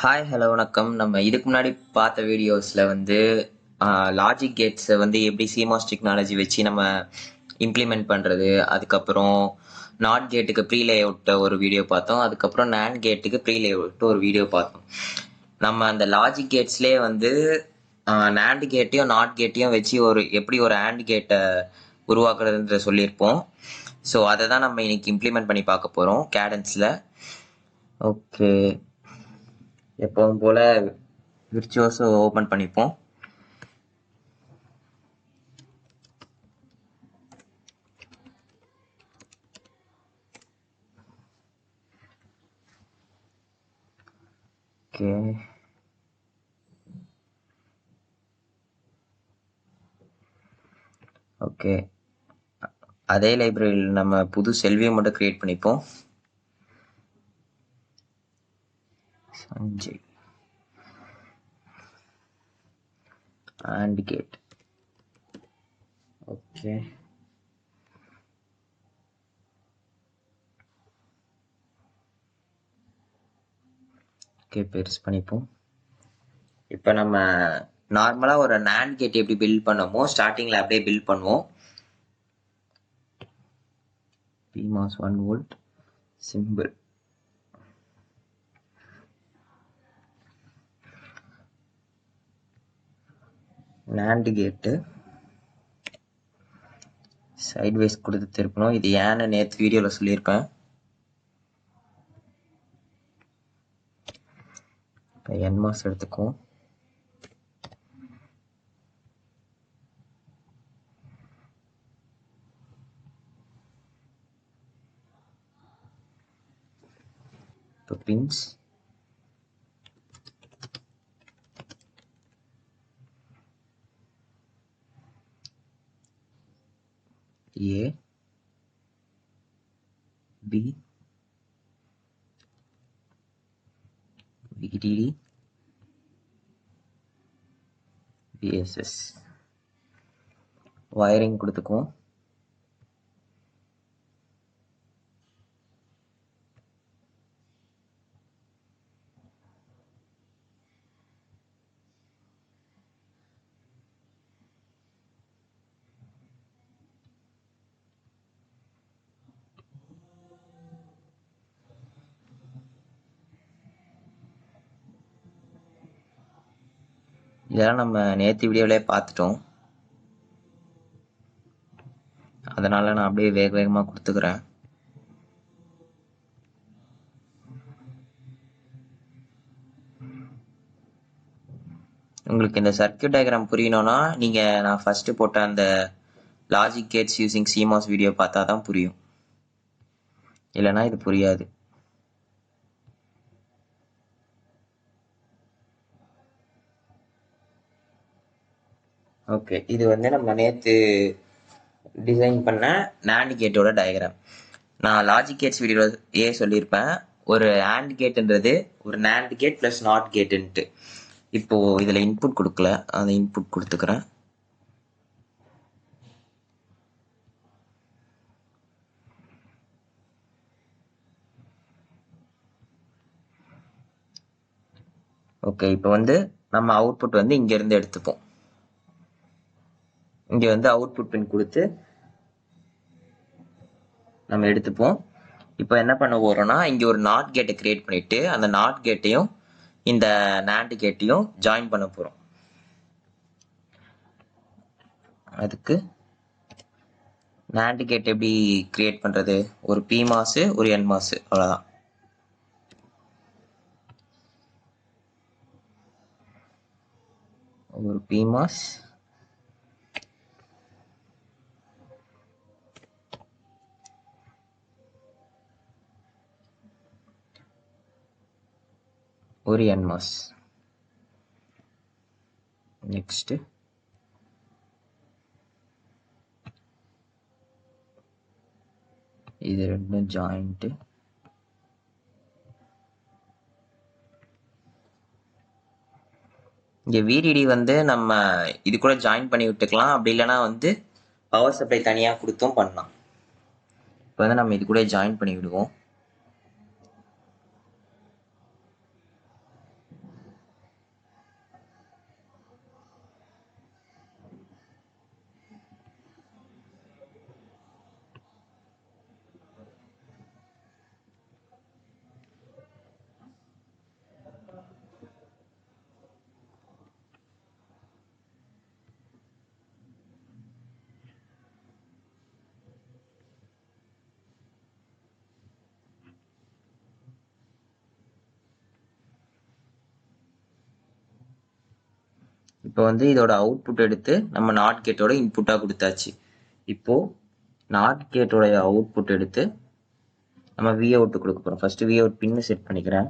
Hi hello வணக்கம். நம்ம இதுக்கு முன்னாடி பார்த்த வீடியோஸில் வந்து லாஜிக் கேட்ஸை வந்து எப்படி சிமாஸ் டெக்னாலஜி வச்சு நம்ம இம்ப்ளிமெண்ட் பண்ணுறது அதுக்கப்புறம் நாட் கேட்டுக்கு ப்ரீ லேஅவுட்ட ஒரு வீடியோ பார்த்தோம் அதுக்கப்புறம் நேண்ட் கேட்டுக்கு ப்ரீ லேஅவுட் ஒரு வீடியோ பார்த்தோம். நம்ம அந்த லாஜிக் கேட்ஸ்லேயே வந்து நேண்ட் கேட்டையும் நாட் கேட்டையும் வச்சு ஒரு எப்படி ஒரு ஆண்ட் கேட்டை உருவாக்குறதுன்ற சொல்லியிருப்போம். ஸோ அதை தான் நம்ம இன்னைக்கு இம்ப்ளிமெண்ட் பண்ணி பார்க்க போகிறோம் கேடன்ஸில் ஓகே எப்பவும் போல விர்ச்சுவஸை ஓப்பன் பண்ணிப்போம். ஓகே. ஓகே. அதே லைப்ரரியில் நம்ம புது செல்வியை மட்டும் கிரியேட் பண்ணிப்போம் Sanjay and gate. Okay okay பெருசு பண்ணிப்போம். இப்போ நம்ம நார்மலாக ஒரு நேண்ட் கேட் எப்படி பில்ட் பண்ணமோ ஸ்டார்டிங்கில் அப்படியே பில்ட் பண்ணுவோம். PMOS one volt simple NAND gate sidewise கொடுத்து திருப்பணும். இது ஏன்னு நேற்று வீடியோவில் சொல்லியிருப்பேன். இப்போ என்மாஸ் எடுத்துக்குவோம். இப்போ pins A B VDD VSS wiring கொடுத்துக்குவோம். இதெல்லாம் நம்ம நேற்று வீடியோவிலே பார்த்துட்டோம். அதனால் நான் அப்படியே வேக வேகமாக கொடுத்துக்கிறேன். உங்களுக்கு இந்த சர்க்கியூட் டயக்ராம் புரியணும்னா நீங்கள் நான் ஃபஸ்ட்டு போட்ட அந்த logic gates using CMOS video பார்த்தா தான் புரியும். இல்லைன்னா இது புரியாது. ஓகே இது வந்து நம்ம நேற்று டிசைன் பண்ண நேண்ட் கேட்டோட டயக்ராம் நான் லாஜிக் கேட்ஸ் வீடியோ ஏ சொல்லியிருப்பேன். ஒரு ஆண்ட் கேட்டுன்றது ஒரு நேண்ட் கேட் ப்ளஸ் நாட் கேட்டுன்ட்டு இப்போது இதில் இன்புட் கொடுக்கல. அந்த இன்புட் கொடுத்துக்கிறேன். ஓகே இப்போ வந்து நம்ம அவுட்புட் வந்து இங்கேருந்து எடுத்துப்போம். இங்க வந்து அவுட்புட் பின் கொடுத்து நம்ம எடுத்துப்போம். இப்போ என்ன பண்ண போறோம்னா இங்க ஒரு நாட் கேட்டை கிரியேட் பண்ணிட்டு அந்த நாட் கேட்டையும் இந்த நாண்ட் கேட்டையும் ஜாயின் பண்ண போறோம். அதுக்கு நாண்ட் கேட் எப்படி கிரியேட் பண்றது? ஒரு பி மாசு ஒரு என் மாசு அவ்வளவுதான். ஒரு பி மாஸ் ஒரு என்மாஸ். நெக்ஸ்ட் இது ரெண்டும் ஜாயிண்ட்டு இங்கே விடிடி வந்து நம்ம இது கூட ஜாயின் பண்ணி விட்டுக்கலாம். அப்படி இல்லைன்னா வந்து பவர் சப்ளை தனியாக கொடுத்தும் பண்ணலாம். இப்போ வந்து நம்ம இது கூட ஜாயின் பண்ணி விடுவோம். இப்போ வந்து இதோட அவுட்புட் எடுத்து நம்ம நாட் கேட்டோட இன்புட்டாக கொடுத்தாச்சு. இப்போ நாட் கேட்டோடைய அவுட்புட் எடுத்து நம்ம வி அவுட்டு கொடுக்க போகிறோம் first V out pin set பண்ணிக்கிறேன்.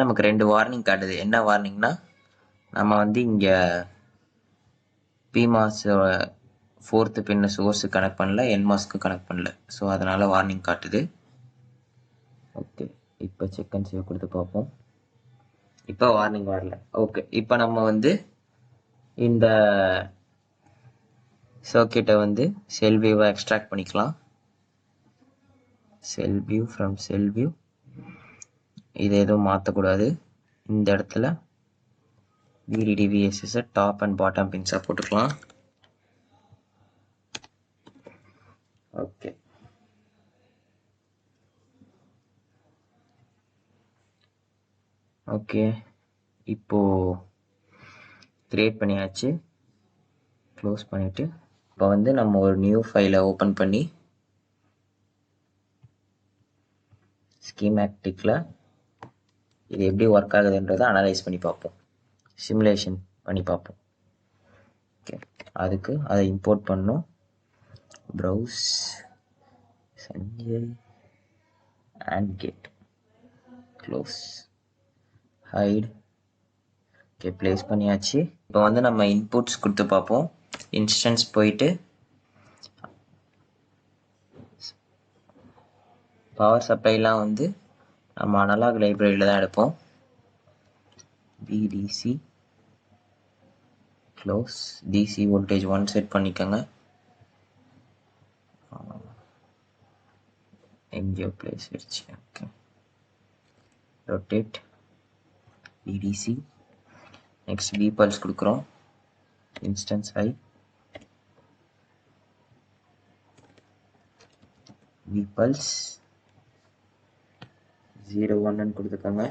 நமக்கு ரெண்டு வார்னிங் காட்டுது. என்ன வார்னிங்னா நம்ம வந்து இங்கே பிமாஸ் ஃபோர்த்து பின்ன சோர்ஸு கனெக்ட் பண்ணல என்மாஸ்க்கு கனெக்ட் பண்ணல. ஸோ அதனால் வார்னிங் காட்டுது. ஓகே இப்போ செக் அண்ட் சேவ் கொடுத்து பார்ப்போம். இப்போ வார்னிங் வரல. ஓகே இப்போ நம்ம வந்து இந்த சர்க்கியூட்டை வந்து செல்வியூவை எக்ஸ்ட்ராக்ட் பண்ணிக்கலாம். Cell view from cell view இதை எதுவும் மாற்றக்கூடாது இந்த இடத்துல விடிடி டாப் அண்ட் பாட்டம் பின்ஸாக போட்டுக்கலாம். ஓகே ஓகே இப்போ கிரியேட் பண்ணியாச்சு. க்ளோஸ் பண்ணிவிட்டு இப்போ வந்து நம்ம ஒரு நியூ ஃபைலை ஓப்பன் பண்ணி ஸ்கீமேட்டிக்கில் இது எப்படி ஒர்க் ஆகுதுன்றதை அனலைஸ் பண்ணி பார்ப்போம். சிமுலேஷன் பண்ணி பார்ப்போம். ஓகே அதுக்கு அதை இம்போர்ட் பண்ணணும் browse Sanjay and gate close hide okay place பண்ணியாச்சு. இப்போ வந்து நம்ம இன்புட்ஸ் கொடுத்து பார்ப்போம். இன்ஸ்டன்ஸ் போயிட்டு பவர் சப்ளைலாம் வந்து நம்ம அனலாக் லைப்ரரியில் தான் எடுப்போம். VDC close DC voltage one set பண்ணிக்கோங்க. எங்கேயோ பிளேஸ் வச்சு. Okay rotate VDC next V pulse கொடுக்குறோம். Instance I V pulse zero ஒன்னு கொடுத்துக்கோங்க.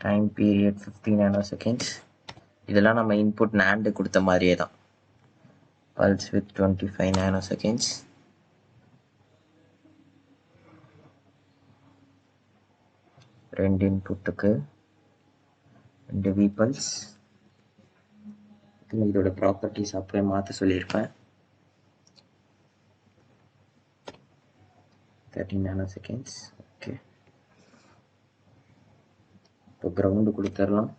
Time period fifty nanoseconds இதெல்லாம் நம்ம இன்புட் நேண்டு கொடுத்த மாதிரியே தான். Pulse with twenty five nanoseconds ரெண்டு இன்புட்டுக்கு ரெண்டு வி பல்ஸ் இதோட ப்ராப்பர்ட்டிஸ் அப்படியே மாற்ற சொல்லியிருப்பேன். தேர்ட்டி நேனோ செகண்ட்ஸ் ஓகே இப்போ கிரவுண்டு கொடுத்துடலாம்.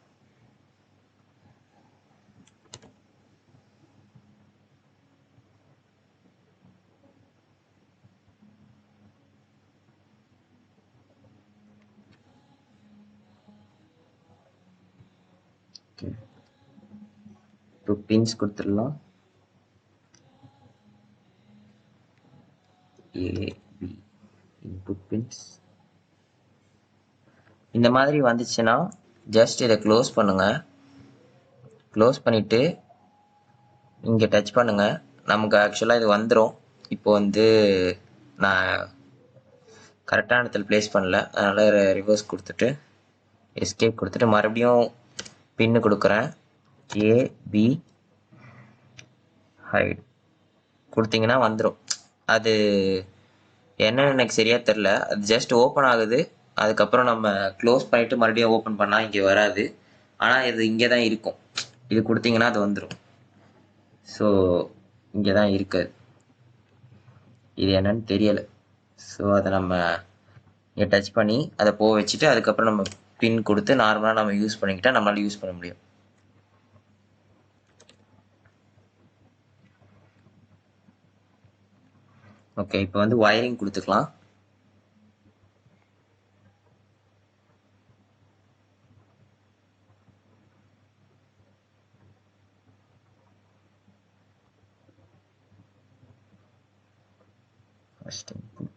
இப்போ பின்ஸ் கொடுத்துடலாம் ஏ பி இன்புட் பின்ஸ் இந்த மாதிரி வந்துச்சுன்னா ஜஸ்ட் இதை க்ளோஸ் பண்ணுங்கள் க்ளோஸ் பண்ணிவிட்டு இங்கே டச் பண்ணுங்கள் நமக்கு ஆக்சுவலாக இது வந்துடும் இப்போ வந்து நான் கரெக்டான இடத்துல ப்ளேஸ் பண்ணல. அதனால் ரிவர்ஸ் கொடுத்துட்டு எஸ்கேப் கொடுத்துட்டு மறுபடியும் பின்னு கொடுக்குறேன். ஏபி ஹைட் கொடுத்தீங்கன்னா வந்துடும் அது என்னன்னு எனக்கு சரியாக தெரில அது ஜஸ்ட் ஓப்பன் ஆகுது. அதுக்கப்புறம் நம்ம க்ளோஸ் பண்ணிவிட்டு மறுபடியும் ஓப்பன் பண்ணால் இங்கே வராது. ஆனால் இது இங்கே தான் இருக்கும். இது கொடுத்தீங்கன்னா அது வந்துடும் ஸோ இங்கே தான் இருக்காது இது என்னன்னு தெரியலை. ஸோ அதை நம்ம இங்கே டச் பண்ணி அதை போக வச்சுட்டு அதுக்கப்புறம் நம்ம பின் கொடுத்து நார்மலாக நம்ம யூஸ் பண்ணிக்கிட்டால் நம்மளால் யூஸ் பண்ண முடியும். ஓகே இப்போ வந்து ஒயரிங் கொடுத்துக்கலாம். First input.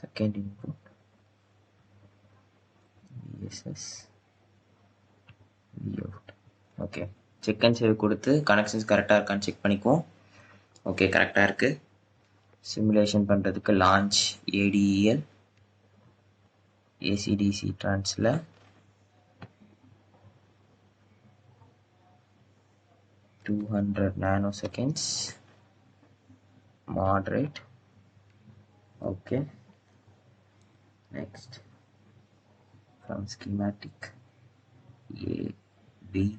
Second input. VSS Vout. Okay check and save கொடுத்து கனெக்ஷன்ஸ் கரெக்டாக இருக்கான்னு செக் பண்ணிக்குவோம். ஓகே கரெக்டாக இருக்குது சிமுலேஷன் பண்ணுறதுக்கு launch ADEL ACDC ட்ரான்ஸில் two hundred nanoseconds moderate. Okay. Next. From schematic a b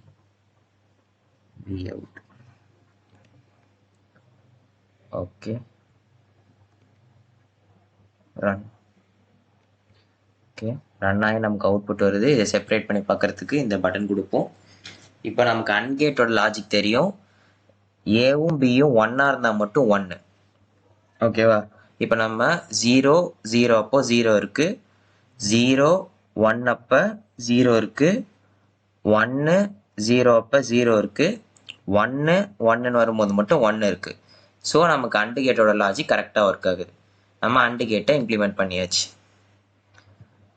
b out okay. Run. Okay run ஆகி நமக்கு output வருது. இதை செப்பரேட் பண்ணி பார்க்கறதுக்கு இந்த பட்டன் கொடுப்போம். இப்போ நமக்கு அன்கேட்டோட லாஜிக் தெரியும். ஏவும் பியும் ஒன்னாக இருந்தால் மட்டும் ஒன்று ஓகேவா இப்போ நம்ம ஜீரோ ஜீரோ அப்போ ஜீரோ இருக்குது ஜீரோ ஒன் அப்போ ஜீரோ இருக்குது ஒன்று ஜீரோ அப்போ ஜீரோ இருக்குது ஒன்று ஒன்றுன்னு வரும்போது மட்டும் ஒன்று இருக்குது ஸோ நமக்கு அண்டு கேட்டோட லாஜிக் கரெக்டாக ஒர்க் ஆகுது. நம்ம அண்டு கேட்டை இம்ப்ளிமெண்ட் பண்ணியாச்சு.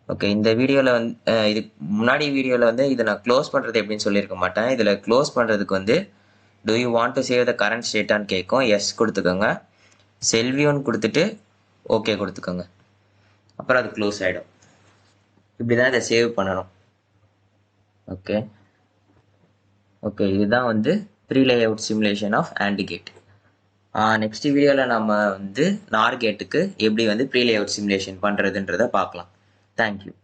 ஓகே இந்த வீடியோவில் வந்து இது இதுக்கு முன்னாடி வீடியோவில் வந்து இதை நான் க்ளோஸ் பண்ணுறது எப்படின்னு சொல்லியிருக்க மாட்டேன். இதில் க்ளோஸ் பண்ணுறதுக்கு வந்து do you want to save the current ஸ்டேட்டான்னு கேட்கும் எஸ் கொடுத்துக்கோங்க. செல்வியோன்னு கொடுத்துட்டு ஓகே கொடுத்துக்கோங்க. அப்புறம் அது க்ளோஸ் ஆகிடும் இப்படி தான் இதை சேவ் பண்ணணும். ஓகே ஓகே இதுதான் வந்து pre layout simulation of AND gate next வீடியோவில் நம்ம வந்து நார் கேட்டுக்கு எப்படி வந்து ப்ரீ லே அவுட் சிமுலேஷன் பண்ணுறதுன்றதை பார்க்கலாம். Thank you.